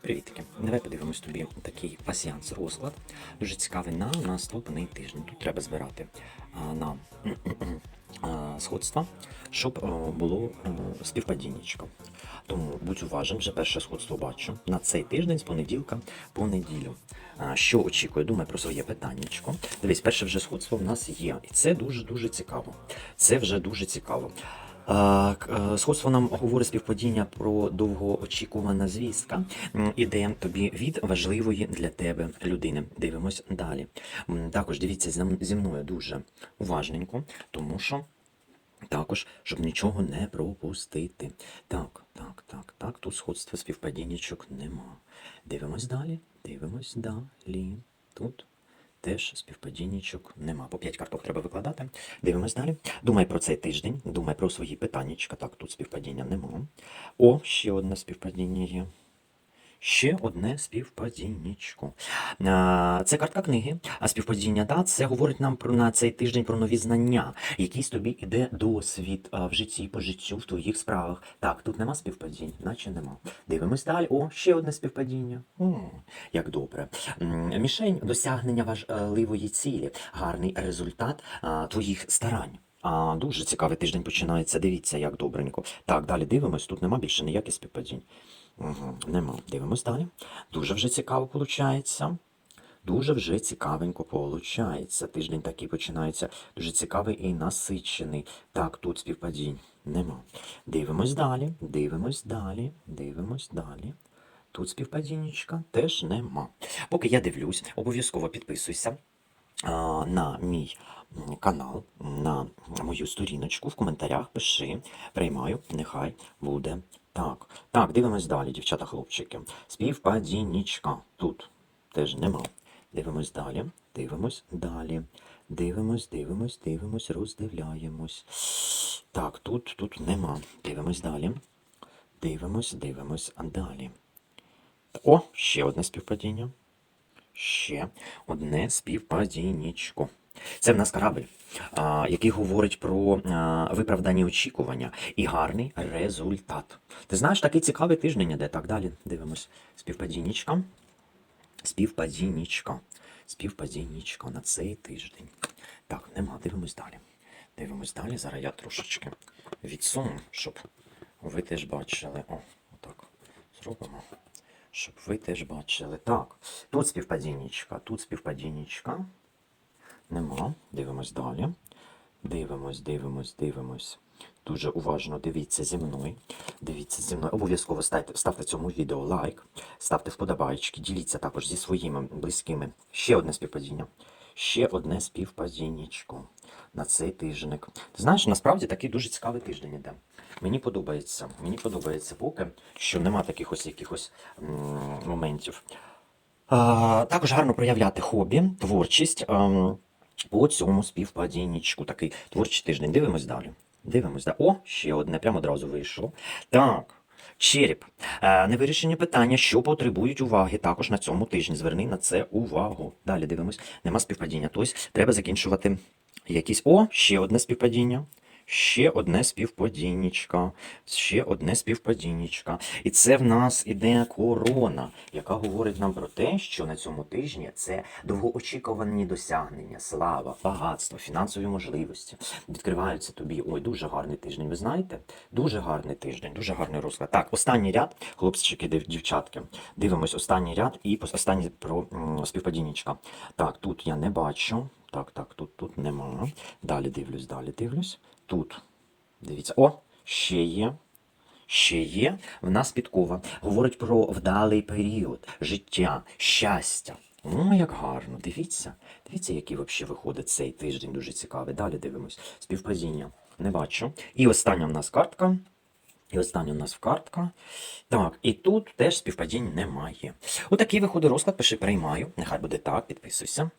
Привітки. Давай подивимось тобі такий пасіанс розклад. Дуже цікавий на наступний тиждень. Тут треба збирати а, на сходства, щоб а, було а, співпадіннячко. Тому будь уважним, вже перше сходство бачу. На цей тиждень з понеділка по неділю. А, Що очікує? Думай про своє питаннячко. Дивись, перше вже сходство в нас є. І це дуже-дуже цікаво. Це вже дуже цікаво. Е, Сходство нам говорить співпадіння про довгоочікувана звістка. Іде тобі від важливої для тебе людини. Дивимось далі. Також дивіться зі мною дуже уважненько, тому що також, щоб нічого не пропустити. Так, так, так, так. Тут сходства співпадіннячок нема. Дивимось далі. Дивимось далі. Тут теж співпадіннячок нема. По 5 карток треба викладати. Дивимось далі. Думай про цей тиждень, думай про свої питаннячка. Так, тут співпадіння нема. О, ще одне співпадіння є. Ще одне співпадіннячко. Це картка книги, а співпадіння да, це говорить нам про на цей тиждень про нові знання. Якийсь тобі іде досвід в житті, по життю, в твоїх справах. Так, тут нема співпадінь, наче нема. Дивимось далі. О, ще одне співпадіння. Як добре. Мішень досягнення важливої цілі, гарний результат твоїх старань. А, дуже цікавий тиждень починається. Дивіться, як добренько. Так, далі дивимось. Тут нема більше ніяких співпадінь. Нема. Дивимось далі. Дуже вже цікаво виходить. Дуже вже цікавенько виходить. Тиждень такий починається. Дуже цікавий і насичений. Так, тут співпадінь нема. Дивимось далі, дивимось далі, дивимось далі. Тут співпадіннячка теж нема. Поки я дивлюсь, обов'язково підписуйся на мій канал, на мою сторіночку. В коментарях пиши. Приймаю, нехай буде так. Так, дивимось далі, дівчата, хлопчики. Співпадіннячка. Тут теж нема. Дивимось далі, дивимось далі. Дивимось, дивимось, дивимось, роздивляємось. Так, тут, тут нема. Дивимось далі. Дивимось, дивимось далі. О, ще одне співпадіння. Ще одне співпадіннячко. Це в нас корабль, який говорить про виправдані очікування і гарний результат. Ти знаєш, такий цікавий тиждень іде. Так далі дивимось. Співпадіннячка. Співпадіннячка. Співпадіннячка на цей тиждень. Так, нема, дивимось далі. Дивимось далі. Зараз я трошечки відсуну, щоб ви теж бачили. О, отак зробимо. Щоб ви теж бачили. Так, тут співпадіннячка, тут співпадіннячка. Нема. Дивимось далі. Дивимось, дивимось, дивимось. Дуже уважно дивіться зі мною. Дивіться зі мною. Обов'язково ставте, ставте цьому відео лайк, ставте вподобайки, діліться також зі своїми близькими. Ще одне співпадіння. Ще одне співпадіннячко на цей тижник. Ти знаєш, насправді такий дуже цікавий тиждень іде. Мені подобається. Мені подобається поки, що нема таких ось якихось моментів. А, також гарно проявляти хобі, творчість ем, по цьому співпадіннячку. Такий творчий тиждень. Дивимось далі. Дивимось далі. О, ще одне, прямо одразу вийшло. Так. Череп. Е, невирішені питання, що потребують уваги також на цьому тижні. Зверни на це увагу. Далі дивимось. Нема співпадіння. Тобто треба закінчувати якісь. О, ще одне співпадіння. Ще одне співпадіннячка, ще одне співпадіннячка. І це в нас іде корона, яка говорить нам про те, що на цьому тижні це довгоочікувані досягнення, слава, багатство, фінансові можливості. Відкриваються тобі. Ой, дуже гарний тиждень. Ви знаєте? Дуже гарний тиждень, дуже гарний розклад. Так, останній ряд, хлопчики, дівчатки. Дивимось останній ряд і останній про співпадіннячка. Так, тут я не бачу. Так, так, тут, тут нема. Далі дивлюсь, далі дивлюсь. Тут, дивіться, о, ще є. Ще є в нас підкова. Говорить про вдалий період, життя, щастя. О, як гарно. Дивіться. Дивіться, який взагалі виходить цей тиждень. Дуже цікавий. Далі дивимось. Співпадіння. Не бачу. І остання в нас картка. І остання в нас картка. Так, і тут теж співпадінь немає. Отакий виходить розклад, пиши приймаю. Нехай буде так, підписуйся.